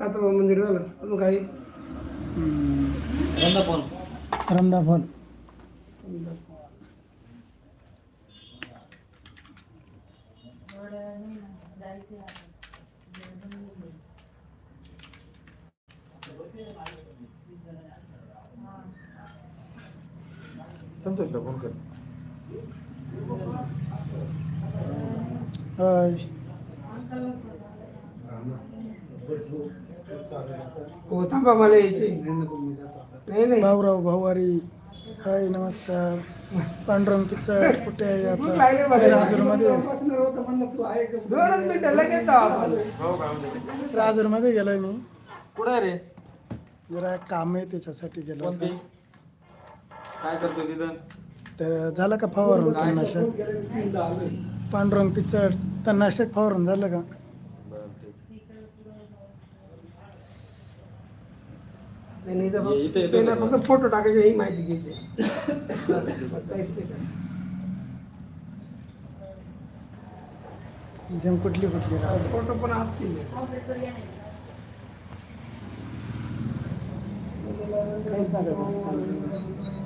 आता मंदिर झालं अजून काही रंदा फॉल संतोषला फोन कर हाय हो थांबा मला यायची नाही नाही भाऊराव भाऊवारी हाय नमस्कार पांडुरंग पिचड कुठे आहे आता? बघा. राजूरमध्ये? दोनच मिनिटं लगेच जाऊ आपण. राजूरमध्ये गेलोय मी. कुठं रे? जरा काम आहे त्याच्यासाठी गेलो कोणती? होतो. काय करतोय तिथं? तर झालं का फवारून तणनाशक? पांडुरंग पिचड तणनाशक फवारून झालं का? बरं ठीक. नाही, नाही, इथं ये, इथं येतो त्याला फक्त फ़ोटो टाकायचे ही माहिती घ्यायची बस, बस, काहीच नाही करायचं. जेम कुठली कुठली राहते? फ़ोटो पण असतील. काहीच नका करू, चालतं.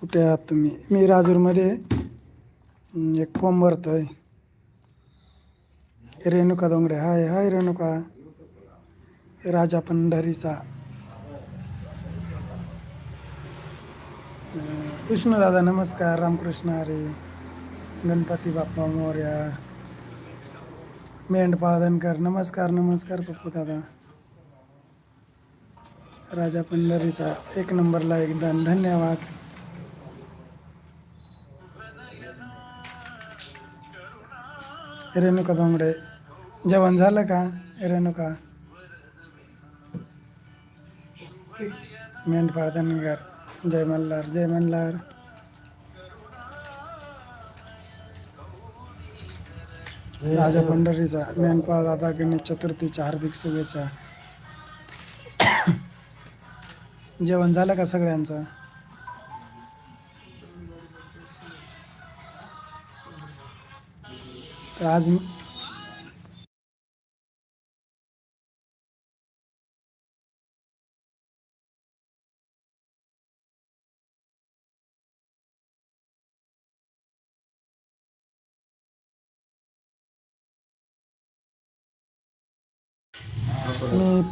कुठे आहात तुम्ही? मी राजूरमध्ये एक फॉर्म भरतोय. रेणुका दोंगडे. हाय हाय रेणुका. राजा पंढरीचा. अं, दादा नमस्कार. रामकृष्ण हरे. गणपती बाप्पा मोर्या. मेंढपाळधनकर नमस्कार नमस्कार पप्पू दादा. राजा पंढरीचा एक नंबरला एकदान धन्यवाद. रेणुका दोंगडे जेवण झालं का? रेणुका. मेंढपाळ धनगर जय मल्हार जय मल्हार. राजा पंढरीचा मेंढपाळ दादा गणेश चतुर्थीच्या हार्दिक शुभेच्छा. जेवण झालं का सगळ्यांचं? तर आज मी-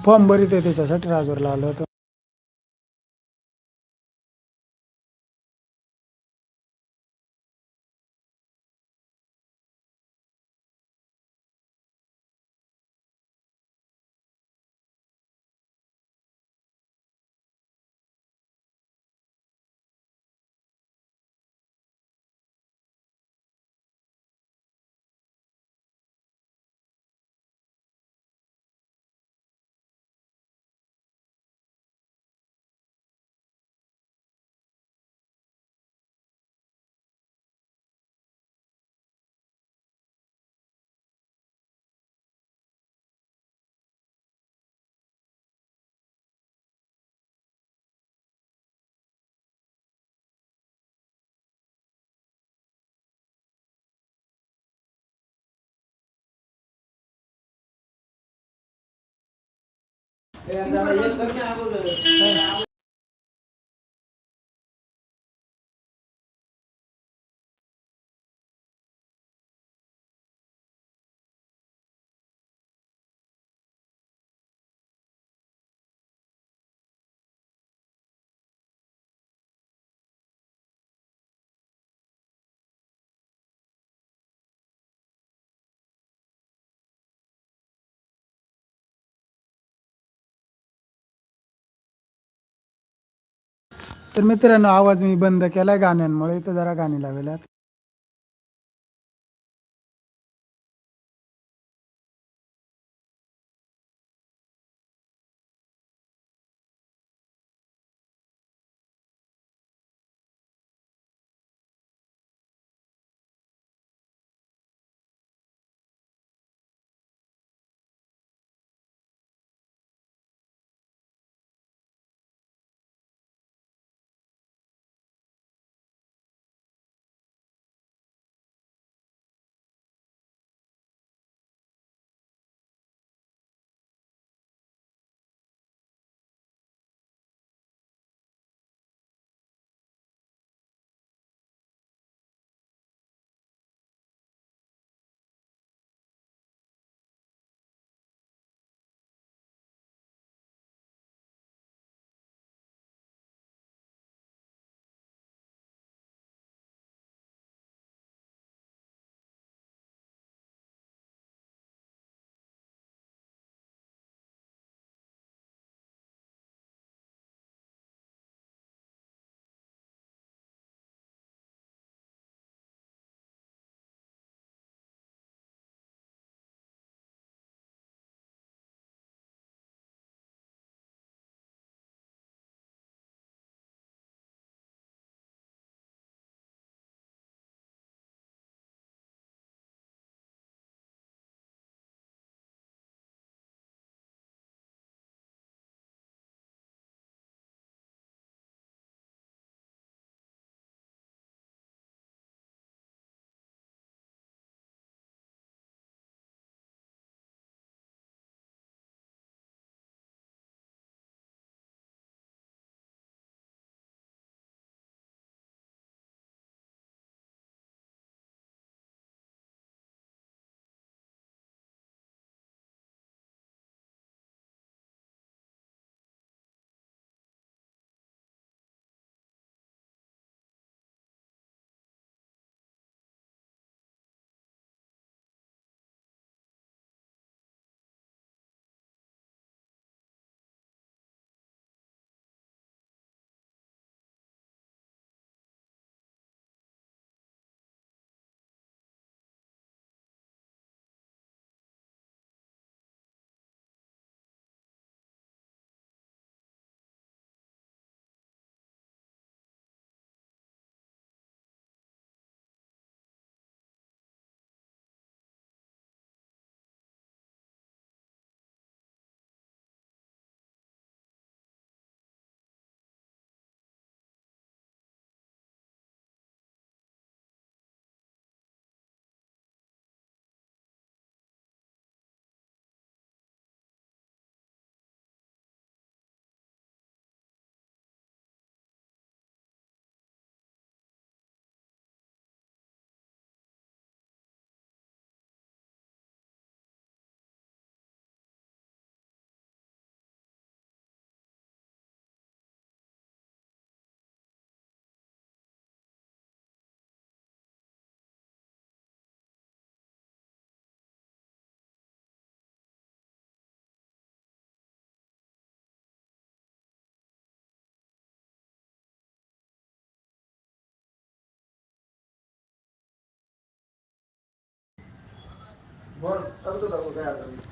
फॉर्म भरित आहे त्याच्यासाठी राजवरला आलो होतो. ಏನ್ ಬಗ್ಗೆ ಆಗೋದು तर मित्रांनो आवाज मी बंद केलाय गाण्यांमुळे. इथं जरा गाणी लावल्यात.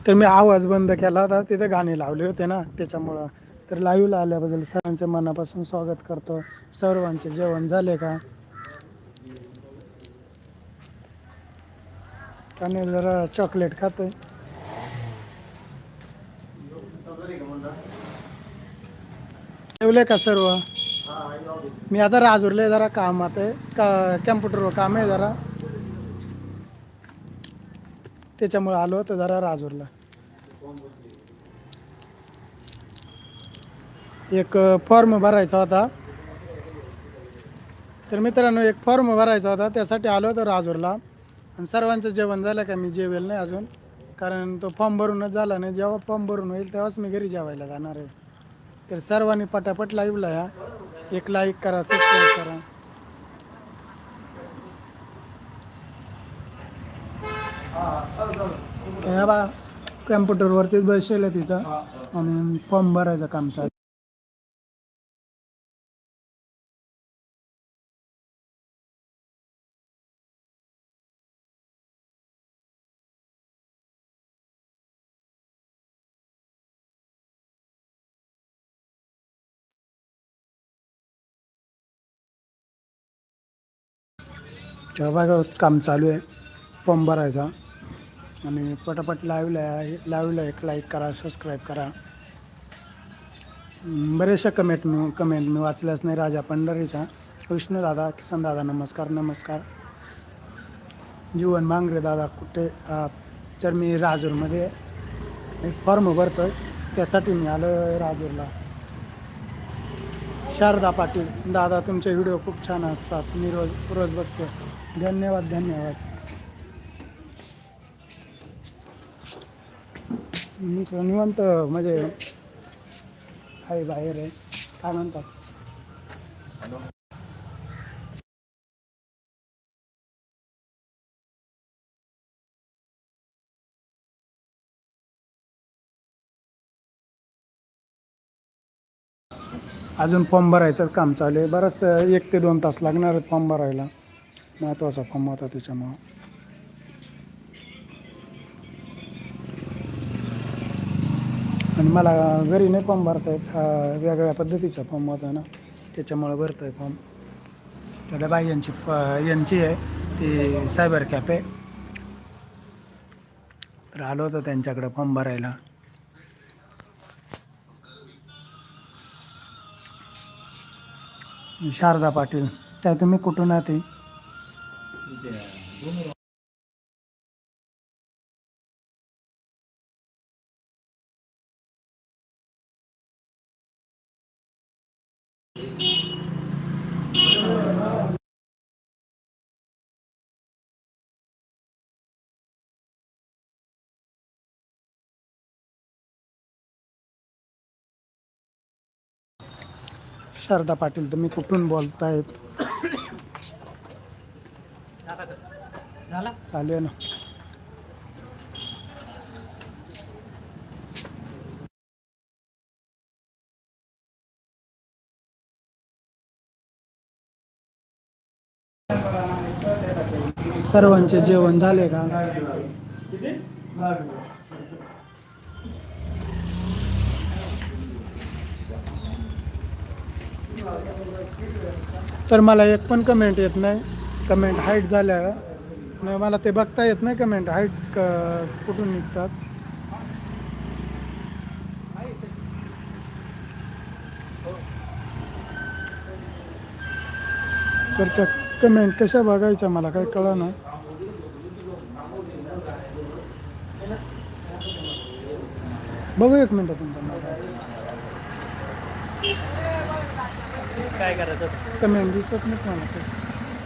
तर मी आवाज बंद केला होता तिथे गाणे लावले होते ना त्याच्यामुळं. तर लाईव्हला आल्याबद्दल सरांच्या मनापासून स्वागत करतो. सर्वांचे जेवण झाले का? आणि जरा चॉकलेट खातोय. जेवले का सर्व? मी आता राजूरले जरा कामात आहे का कॅम्प्युटरवर काम आहे जरा. त्याच्यामुळे आलो होतो जरा राजूरला. एक फॉर्म भरायचा होता. तर मित्रांनो एक फॉर्म भरायचा होता त्यासाठी आलो होतो राजूरला. आणि सर्वांचं जेवण झालं का? मी जेवेल नाही अजून. कारण तो फॉर्म भरूनच झाला नाही. जेव्हा फॉर्म भरून होईल तेव्हाच मी घरी जेवायला जाणार आहे. तर सर्वांनी पटापट लाईव्हला या. एक लाईक करा सबस्क्राईब करा. हे बा कॅम्प्युटरवरतीच बसेल तिथं. आणि फॉर्म भरायचं काम चालू तेव्हा काम चालू आहे. फॉर्म भरायचा. आणि पटापट लाईव्हला लाईव्हला एक लाईक करा सबस्क्राईब करा. बरेचशा कमेंट मी कमेंट मी वाचल्याच नाही राजा पंढरीचा. विष्णू दादा किसन दादा नमस्कार नमस्कार. जीवन मांगरे दादा कुठे? तर मी राजूरमध्ये एक फॉर्म भरतो आहे त्यासाठी मी आलो आहे राजूरला. शारदा पाटील दादा तुमचे व्हिडिओ खूप छान असतात. मी रोज रोज बघतो धन्यवाद धन्यवाद. मी तर म्हणजे आहे बाहेर आहे. काय म्हणतात? अजून फॉर्म भरायचंच काम चालू आहे. बरंच एक ते दोन तास लागणार आहेत फॉर्म भरायला. महत्त्वाचा फॉर्म होता त्याच्यामुळं. आणि मला घरी नाही फॉर्म भरता येत हा वेगळ्या पद्धतीचा फॉर्म होता ना त्याच्यामुळं भरतो आहे फॉर्म. त्याला बाई यांची प यांची आहे ती सायबर कॅफे. तर आलो होतो त्यांच्याकडं फॉर्म भरायला. शारदा पाटील काय तुम्ही कुठून आहात? शारदा पाटील तुम्ही कुठून बोलतायत? चालू आहे ना. सर्वांचे जेवण झाले का? तर मला एक पण कमेंट येत नाही. कमेंट हाईट झाल्या. नाही मला ते बघता येत नाही कमेंट हाईट कुठून निघतात? तर त्या कमेंट कशा बघायच्या मला काही कळा ना बघू एक मिनटं तुमचा. काय करायचं? कमेंट दिसत नाही मला.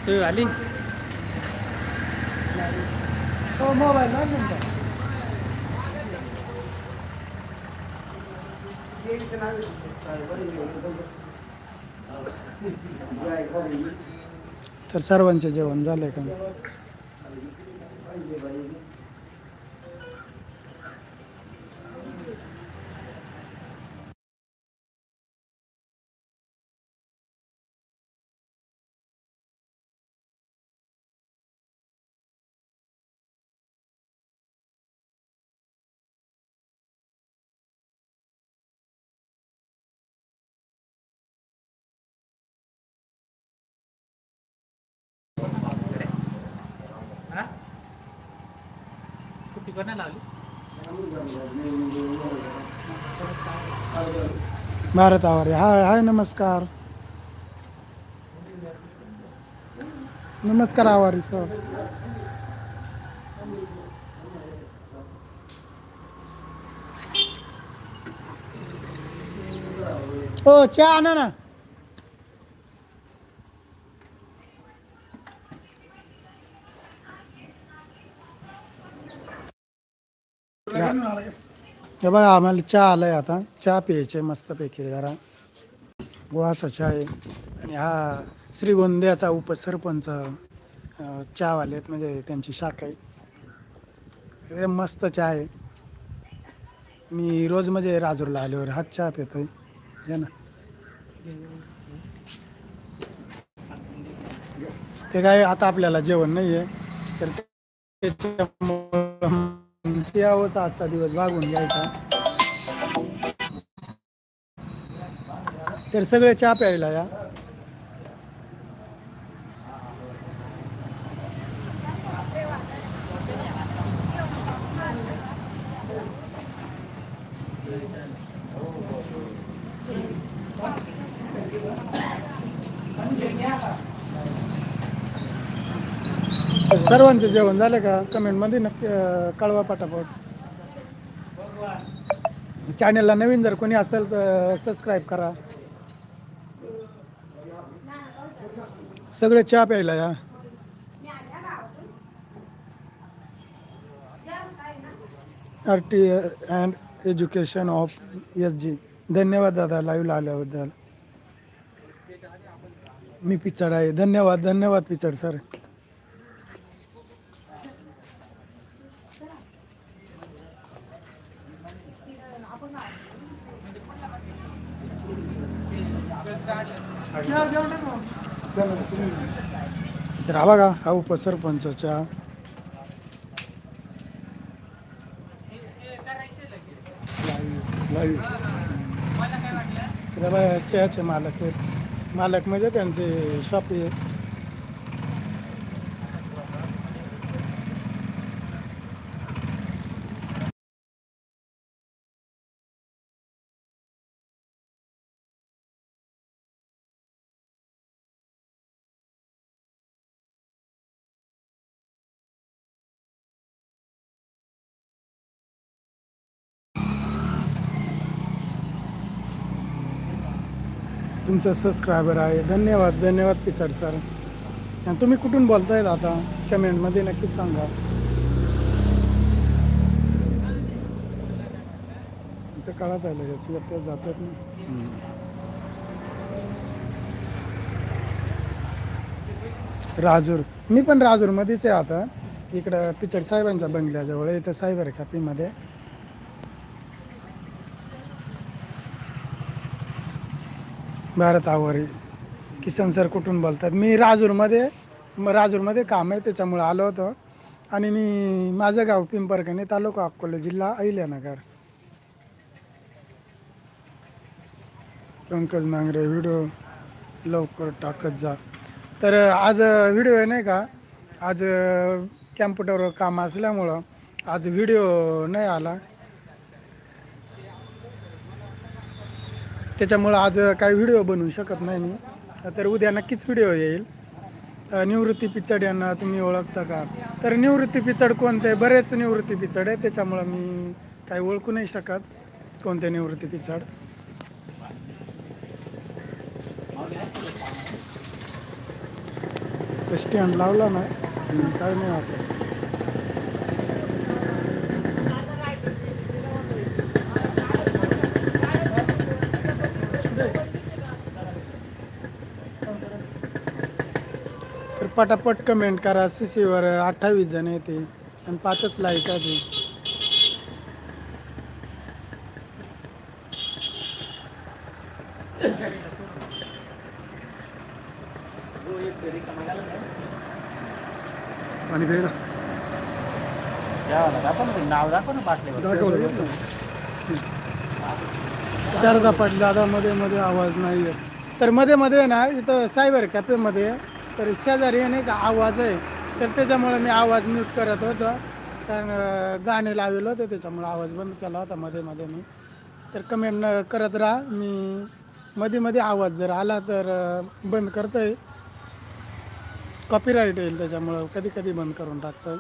तू आली? हो मोबाईल ना. तुमचा तर सर्वांचे जेवण झाले का? स्कूटी लावली भारत आवारे. हाय हाय नमस्कार. नमस्कार आवारी सर. ओ चहा आणा ना. हे बघा आम्हाला चहा आलाय आता. चहा प्यायचे मस्तपैकी जरा. गुळाचा चहा आहे. आणि हा श्रीगोंद्याचा उपसरपंच चहावाले आहेत म्हणजे त्यांची शाखा आहे. एकदम मस्त चहा आहे. मी रोज म्हणजे राजूरला आल्यावर हाच चहा पितो आहे ना. ते काय आता आपल्याला जेवण नाही आहे तर त्याच्यामुळं यावंच आजचा दिवस भागून घ्यायचा. तर सगळे चहा प्यायला या. सर्वांचं जेवण झालं का? कमेंटमध्ये नक्की अं, कळवा पटापट. चॅनलला नवीन जर कोणी असेल तर सबस्क्राईब करा. सगळे चहा प्यायला या. R T and education of S G धन्यवाद दादा लाईव्हला आल्याबद्दल. मी पिचड आहे. धन्यवाद धन्यवाद पिचड सर तर हा बघा हा उपसरपंचच्या. लाईव्ह. चहाचे मालक आहेत. मालक म्हणजे त्यांचे शॉप तुमचं सबस्क्रायबर आहे. धन्यवाद धन्यवाद पिचड सर आणि तुम्ही कुठून बोलतायत आता? कमेंटमध्ये नक्कीच सांगा. इथं कळत आहे लगेच येतात जातात ना. राजूर. मी पण राजूरमध्येच आहे आता. इकडं पिचड साहेबांच्या बंगल्याजवळ इथं सायबर कॅफेमध्ये भारत आवारी किसन सर कुठून बोलतात? मी राजूरमध्ये राजूरमध्ये काम आहे त्याच्यामुळे आलो होतो. आणि मी माझं गाव पिंपरकणे तालुका अकोला जिल्हा अहिल्यानगर. पंकज नांगरे व्हिडिओ लवकर टाकत जा. तर आज व्हिडिओ आहे नाही का? आज कॅम्प्युटरवर काम असल्यामुळं आज व्हिडिओ नाही आला. त्याच्यामुळं आज काही व्हिडिओ बनवू शकत नाही मी. तर उद्या नक्कीच व्हिडिओ येईल. निवृत्ती पिचड यांना तुम्ही ओळखता का? तर निवृत्ती पिचड कोणते? बरेच निवृत्ती पिचड आहे त्याच्यामुळं मी काही ओळखू नाही शकत. कोणते निवृत्ती पिचड? स्टँड लावला ना काय नाही वाटत. पटापट कमेंट करा. सी सीवर अठ्ठावीस जण येते. आणि पाचच लाईक आणि नाव दाखव ना बाटलीवर. शारदा पाटील दादा मध्ये मध्ये आवाज नाही येत तर मध्ये मध्ये ना इथं सायबर कॅफेमध्ये तर शेजारी नाही का? आवाज आहे. तर त्याच्यामुळे मी आवाज म्यूट करत होतो. कारण गाणे लावलेलं होतं त्याच्यामुळे आवाज बंद केला होता मध्ये मध्ये मी. तर कमेंट करत राहा. मी मध्ये मध्ये आवाज जर आला तर बंद बंद करतोय. कॉपीराईट येईल त्याच्यामुळं. कधी कधी बंद करून टाकतोय.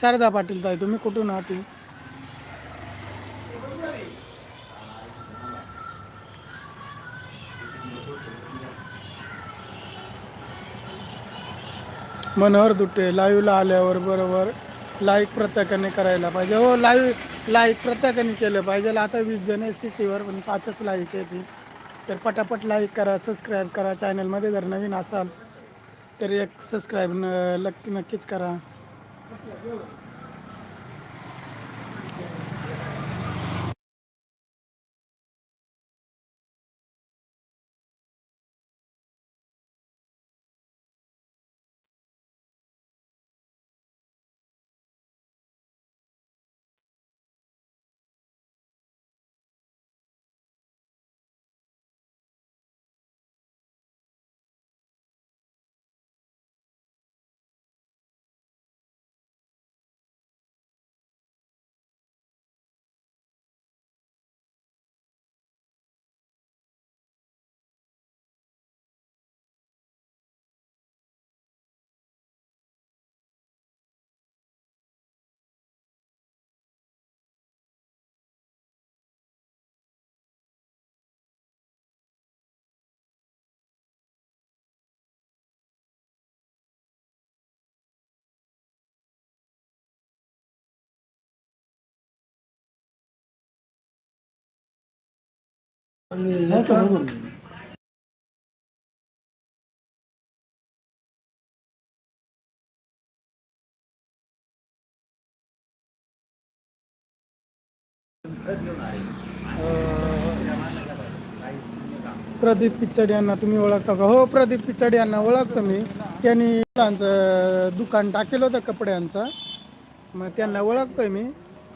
शारदा पाटील ताई तुम्ही कुठून आहात? मनोहर दुट्टे लाईव्हला आल्यावर बरोबर लाईक प्रत्येकाने करायला पाहिजे. हो लाईव्ह लाईक प्रत्येकाने केलं पाहिजे. आता वीस जण एस सी सीवर पण पाचच लाईक येते तर पटापट लाईक करा सबस्क्राईब करा. चॅनलमध्ये जर नवीन असाल तर एक सबस्क्राईब न नक्की नक्कीच करा. प्रदीप पिचड यांना तुम्ही ओळखता का? हो प्रदीप पिचड यांना ओळखतो मी. त्यांनी त्यांचं दुकान टाकेल होतं कपड्यांचं. मग त्यांना ओळखतोय मी.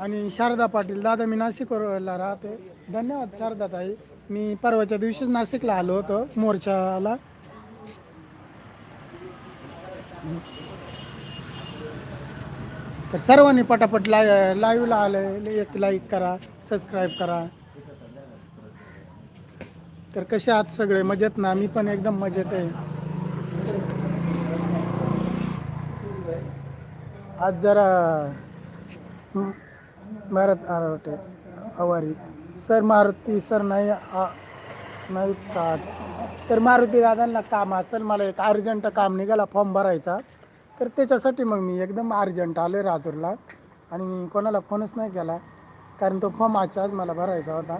आणि शारदा पाटील दादा मी नाशिकला राहते. धन्यवाद शारदा ताई. मी परवाच्या दिवशीच नाशिकला आलो होतो मोर्चाला. तर सर्वांनी पटापट लाय लाईव्हला आले एक लाईक करा सबस्क्राईब करा. तर कसे आहात सगळे? मजेत ना? मी पण एकदम मजेत आहे. आज जरा भारत आरवटे आवारी सर मारुती सर नाही आ- नाही का? आज तर मारुती दादांना काम असेल मला एक अर्जंट काम निघाला फॉर्म भरायचा. तर त्याच्यासाठी मग मी एकदम अर्जंट आलो राजूरला. आणि मी कोणाला फोनच नाही केला कारण तो फॉर्म आजच्या आज मला भरायचा होता.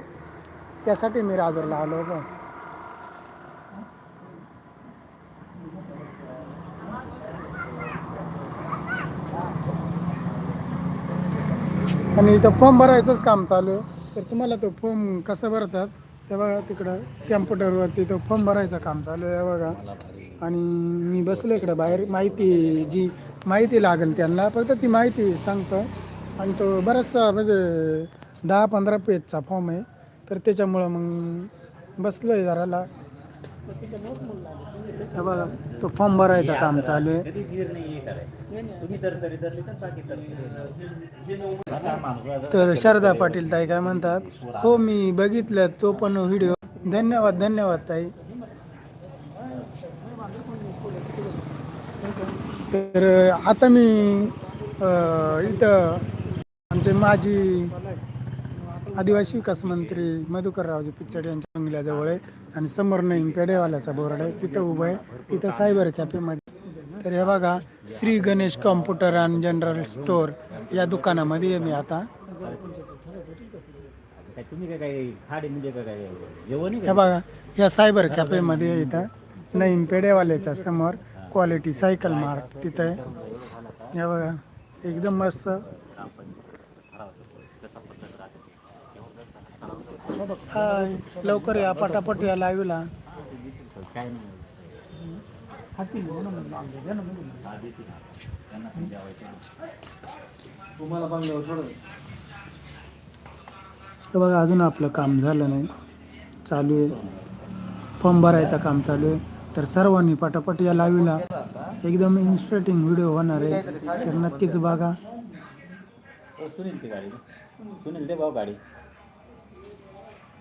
त्यासाठी मी राजूरला आलो होतो. आणि इथं फॉर्म भरायचंच काम चालू आहे. तर तुम्हाला तो फॉर्म कसं भरतात ते बघा तिकडं कॅम्प्युटरवरती तो फॉर्म भरायचं काम चालू आहे बघा. आणि मी बसलो इकडं बाहेर माहिती जी माहिती लागेल त्यांना फक्त ती माहिती सांगतो. आणि तो बराचसा म्हणजे दहा पंधरा पेजचा फॉर्म आहे. तर त्याच्यामुळं मग बसलो आहे जराला. हे बघा तो फॉर्म भरायचं काम चालू आहे. कधी धीर नाही हे करायचं. तुम्ही तर तरी धरली तर बाकी तर आता माणूस तर शारदा पाटील ताई काय म्हणतात? हो मी बघितलं तो पण व्हिडिओ धन्यवाद धन्यवाद ताई. तर आता मी इथं आमचे माजी आदिवासी विकास मंत्री मधुकररावजी पिचड यांच्या बंगल्याजवळ आहे आणि समोर नाही पेढेवाल्याचा बोर्ड आहे. तिथं उभं आहे. तिथं सायबर कॅफेमध्ये तर हे बघा Shri Ganesh computer and general store या दुकानामध्ये आहे मी आता. हे बघा या सायबर कॅफेमध्ये आहे इथं. नईम पेढेवाल्याच्या समोर क्वालिटी सायकल मार्क तिथं आहे. हे बघा एकदम मस्त हाय लवकर या पटापट या लाईव्हला. हे बघा अजून आपलं काम झालं नाही. चालू आहे. फॉर्म भरायचं काम चालू आहे. तर सर्वांनी पटापट या लाईव्हला. एकदम इन्स्ट्रेटिंग व्हिडिओ होणार आहे. तर नक्कीच बघा. ओ सुनीलची गाडी. सुनील दे भाऊ गाडी.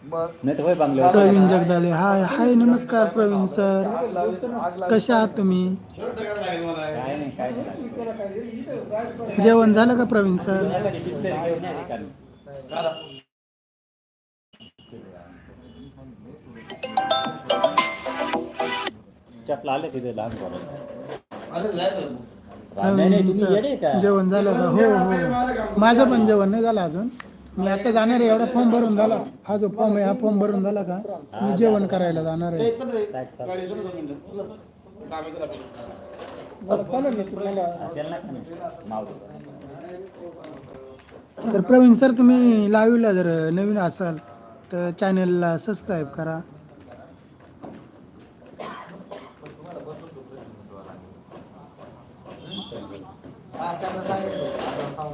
नाही तर होय बांगल्यावर. प्रवीण जगदाले हाय हाय नमस्कार प्रवीण सर. कशा आहात तुम्ही? काय नाही काय नाही. जेवण झालं का प्रवीण सर? या गाडी बिस्लरी घेऊन या रिकामी. चपला आले तिथे लहान पोरांना. नाही नाही प्रवीण तुम्ही येडे का? सर जेवण झालं का? हो हो. माझं पण जेवण नाही झालं अजून. मी आता जाणार आहे एवढा फॉर्म भरून झाला. हा जो फॉर्म आहे हा फॉर्म भरून झाला का? मी जेवण करायला जाणार आहे. तर प्रवीण सर तुम्ही लाईव्हला जर नवीन असाल तर चॅनलला सबस्क्राईब करा.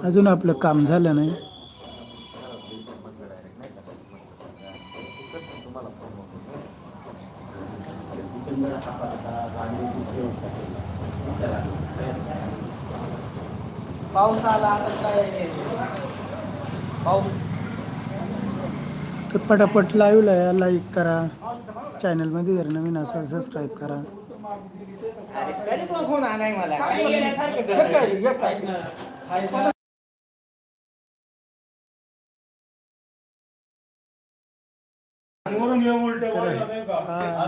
अजून आपलं काम झालं नाही पाऊस आला आता काय पाऊस तर पटापट लाईव्हला या लाईक करा चॅनलमध्ये जर नवीन असाल सबस्क्राईब करा? हा.